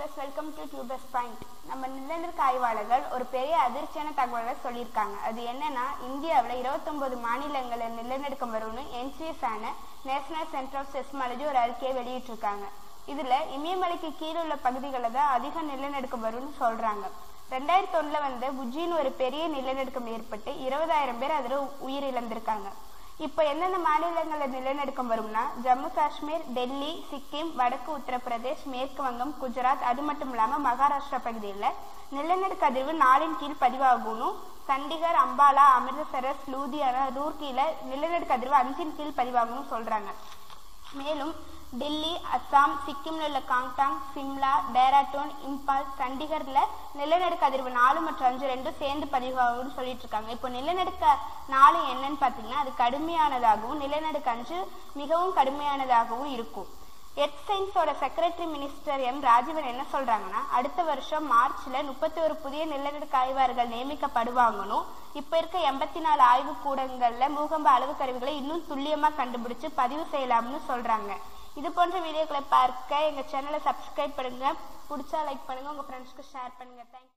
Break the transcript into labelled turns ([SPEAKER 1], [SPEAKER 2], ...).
[SPEAKER 1] Viewers welcome to tubes point நம்ம நிலநடுக்க ஆய்வாளர்கள் ஒரு பெரிய அதிர்ச்சியான தகவலை சொல்லியிருக்காங்க. அது என்னன்னா இந்தியாவில் இருபத்தொன்பது மாநிலங்களில் நிலநடுக்கம் வரும்னு என்சிஎஸ் ஆன நேஷனல் சென்டர் ஆஃப் செஸ்மாலஜி ஒரு அறிக்கையை வெளியிட்டிருக்காங்க. இதில் இமயமலைக்கு கீழே உள்ள பகுதிகளில் தான் அதிக நிலநடுக்கம் வரும்னு சொல்கிறாங்க ரெண்டாயிரத்தி ஒன்றில் வந்து புஜின்னு ஒரு பெரிய நிலநடுக்கம் ஏற்பட்டு இருபதாயிரம் பேர் அதில் உயிரிழந்திருக்காங்க. இப்போ எந்தெந்த மாநிலங்களில் நிலநடுக்கம் வரும்னா ஜம்மு காஷ்மீர் டெல்லி சிக்கிம் வடக்கு உத்தரப்பிரதேஷ் மேற்கு வங்கம் குஜராத் அது மட்டும் இல்லாமல் மகாராஷ்டிரா பகுதியில் நிலநடுக்க அதிர்வு நாளின் கீழ் பதிவாகணும் சண்டிகர் அம்பாலா அமிர்தசரஸ் லூதியானா ரூர்கியில் நிலநடுக்க அதிர்வு அஞ்சின் கீழ் பதிவாகணும் சொல்கிறாங்க மேலும் டெல்லி அஸ்ஸாம் சிக்கிம்ல உள்ள காங்டாங் சிம்லா டேராட்டூன் இம்பால் சண்டிகர்ல நிலநடுக்க அதிர்வு நாலு மற்றும் அஞ்சு ரெண்டும் சேர்ந்து பதிவாகும்னு சொல்லிட்டு இருக்காங்க. இப்போ நிலநடுக்க நாலு என்னன்னு பார்த்தீங்கன்னா அது கடுமையானதாகவும் நிலநடுக்க அஞ்சு மிகவும் கடுமையானதாகவும் இருக்கும். எர்த் சயின்ஸோட செக்ரட்டரி மினிஸ்டர் எம் ராஜீவன் என்ன சொல்றாங்கன்னா அடுத்த வருஷம் மார்ச்ல முப்பத்தி ஒரு புதிய நிலநடுக்க ஆய்வாளர்கள் நியமிக்கப்படுவாங்கன்னு. இப்ப இருக்க எண்பத்தி நாலு ஆய்வு கூடங்கள்ல பூகம்ப அளவு கருவிகளை இன்னும் துல்லியமா கண்டுபிடிச்சு பதிவு செய்யலாம்னு சொல்றாங்க. இது போன்ற வீடியோக்களை பார்க்க எங்க சேனலை சப்ஸ்கிரைப் பண்ணுங்க. பிடிச்சா லைக் பண்ணுங்க. உங்க ஃப்ரெண்ட்ஸ்க்கு ஷேர் பண்ணுங்க. தேங்க்யூ